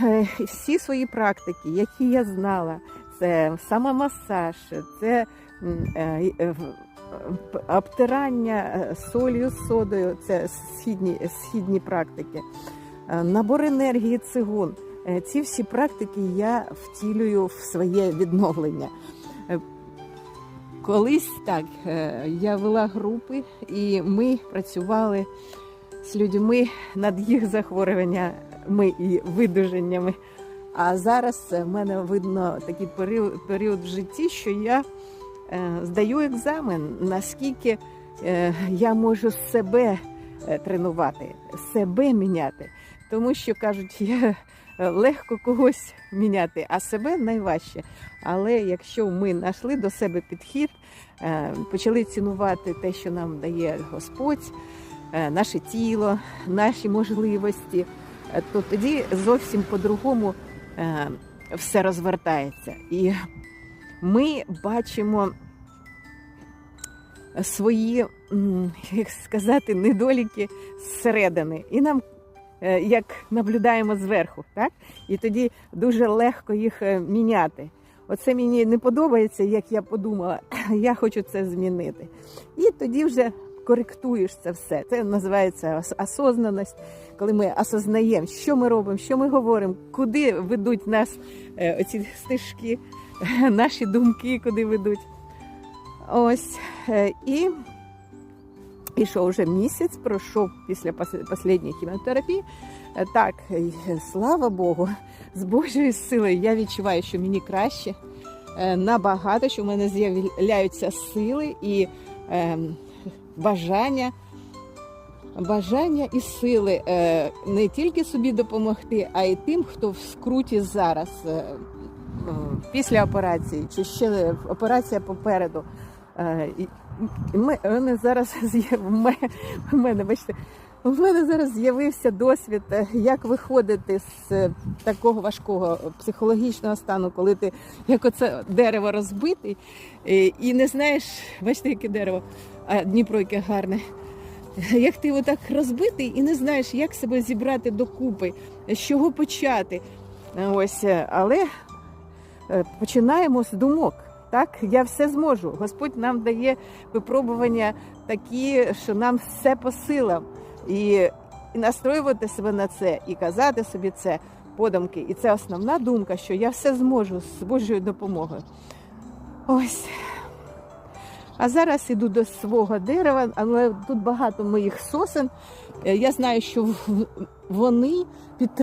всі свої практики, які я знала, це самомасаж, це е, е, обтирання е, солью з содою, це східні, східні практики, набор енергії цигун. Ці всі практики я втілюю в своє відновлення. Колись так я вела групи, і ми працювали з людьми над їх захворюваннями і видуженнями. А зараз е, в мене видно такий період, період в житті, що я е, здаю екзамен, наскільки е, я можу себе тренувати, себе міняти. Тому що кажуть, я легко когось міняти, а себе найважче. Але якщо ми знайшли до себе підхід, почали цінувати те, що нам дає Господь, наше тіло, наші можливості, то тоді зовсім по-другому е, все розвертається. І ми бачимо свої, як сказати, недоліки зсередини. І нам е, як наблюдаємо зверху, так? І тоді дуже легко їх е, міняти. Оце мені не подобається, як я подумала, я хочу це змінити. І тоді вже коректуєш це все. Це називається ос- осознаність, коли ми осознаємо, що ми робимо, що ми говоримо, куди ведуть нас е, оці стежки, наші думки, куди ведуть. Ось. е, І пішов вже місяць, пройшов після останньої хіміотерапії. Е, Так, слава Богу, з Божою силою я відчуваю, що мені краще набагато, що в мене з'являються сили і е, бажання. Бажання і сили е, не тільки собі допомогти, а й тим, хто в скруті зараз е, е, після операції, чи ще операція попереду. Ми, в зараз в мене, бачите, в мене зараз з'явився досвід, е, як виходити з е, такого важкого психологічного стану, коли ти як оце дерево розбитий, е, і не знаєш, бачите, яке дерево, а Дніпро яке гарне. Як ти отак розбитий і не знаєш, як себе зібрати докупи, з чого почати. Ось, але починаємо з думок. Так, я все зможу. Господь нам дає випробування такі, що нам все по силам. І, і настроювати себе на це, і казати собі це подумки. І це основна думка, що я все зможу з Божою допомогою. Ось. А зараз іду до свого дерева, але тут багато моїх сосен. Е, Я знаю, що вони підтримують.